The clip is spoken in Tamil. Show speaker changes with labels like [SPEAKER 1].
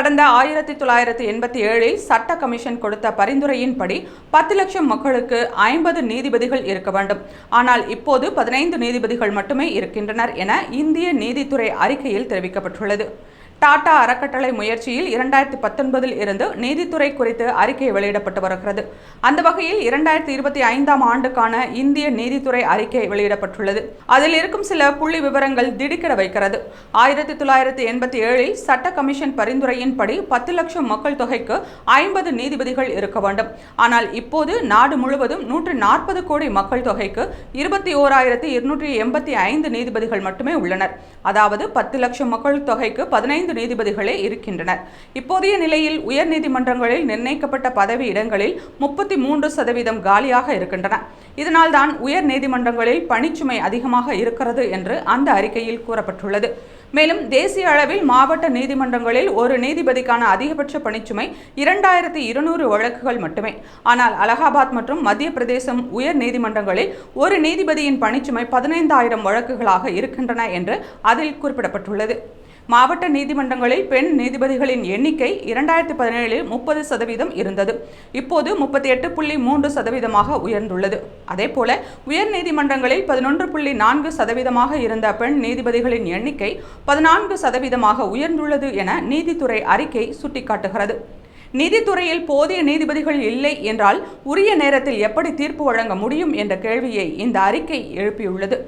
[SPEAKER 1] கடந்த ஆயிரத்தி தொள்ளாயிரத்தி எண்பத்தி ஏழில் சட்ட கமிஷன் கொடுத்த பரிந்துரையின்படி பத்து லட்சம் மக்களுக்கு ஐம்பது நீதிபதிகள் இருக்க வேண்டும். ஆனால் இப்போது பதினைந்து நீதிபதிகள் மட்டுமே இருக்கின்றனர் என இந்திய நீதித்துறை அறிக்கையில் தெரிவிக்கப்பட்டுள்ளது. டாடா அறக்கட்டளை முயற்சியில் இரண்டாயிரத்தி பத்தொன்பதில் இருந்து நீதித்துறை குறித்து அறிக்கை வெளியிடப்பட்டு வருகிறது. அந்த வகையில் இரண்டாயிரத்தி இருபத்தி ஐந்தாம் ஆண்டுக்கான இந்திய நீதித்துறை அறிக்கை வெளியிடப்பட்டுள்ளது. அதில் இருக்கும் சில புள்ளி விவரங்கள் திடுக்கிட வைக்கிறது. ஆயிரத்தி தொள்ளாயிரத்தி எண்பத்தி ஏழில் சட்ட கமிஷன் பரிந்துரையின்படி பத்து லட்சம் மக்கள் தொகைக்கு ஐம்பது நீதிபதிகள் இருக்க வேண்டும். ஆனால் இப்போது நாடு முழுவதும் நூற்று நாற்பது கோடி மக்கள் தொகைக்கு இருபத்தி ஓராயிரத்தி இருநூற்றி எண்பத்தி ஐந்து நீதிபதிகள் மட்டுமே உள்ளனர். அதாவது பத்து லட்சம் மக்கள் தொகைக்கு பதினைந்து நீதிபதிகளே இருக்கின்றனர். இப்போதைய நிலையில் உயர் நீதிமன்றங்களில் நிர்ணயிக்கப்பட்ட பதவி இடங்களில் முப்பத்தி மூன்று சதவீதம் காலியாக இருக்கின்றன. இதனால் தான் உயர் நீதிமன்றங்களில் பணிச்சுமை அதிகமாக இருக்கிறது என்று அந்த அறிக்கையில் கூறப்பட்டுள்ளது. மேலும் தேசிய அளவில் மாவட்ட நீதிமன்றங்களில் ஒரு நீதிபதிக்கான அதிகபட்ச பணிச்சுமை இரண்டாயிரத்தி இருநூறு வழக்குகள் மட்டுமே. ஆனால் அலகாபாத் மற்றும் மத்திய பிரதேசம் உயர் நீதிமன்றங்களில் ஒரு நீதிபதியின் பணிச்சுமை பதினைந்தாயிரம் வழக்குகளாக இருக்கின்றன என்று அதில் குறிப்பிடப்பட்டுள்ளது. மாவட்ட நீதிமன்றங்களில் பெண் நீதிபதிகளின் எண்ணிக்கை இரண்டாயிரத்தி பதினேழில் முப்பது சதவீதம் இருந்தது. இப்போது முப்பத்தி எட்டு புள்ளி மூன்று சதவீதமாக உயர்ந்துள்ளது. அதேபோல உயர் நீதிமன்றங்களில் பதினொன்று புள்ளி நான்கு சதவீதமாக இருந்த பெண் நீதிபதிகளின் எண்ணிக்கை பதினான்கு சதவீதமாக உயர்ந்துள்ளது என நீதித்துறை அறிக்கை சுட்டிக்காட்டுகிறது. நீதித்துறையில் போதிய நீதிபதிகள் இல்லை என்றால் உரிய நேரத்தில் எப்படி தீர்ப்பு வழங்க முடியும் என்ற கேள்வியை இந்த அறிக்கை எழுப்பியுள்ளது.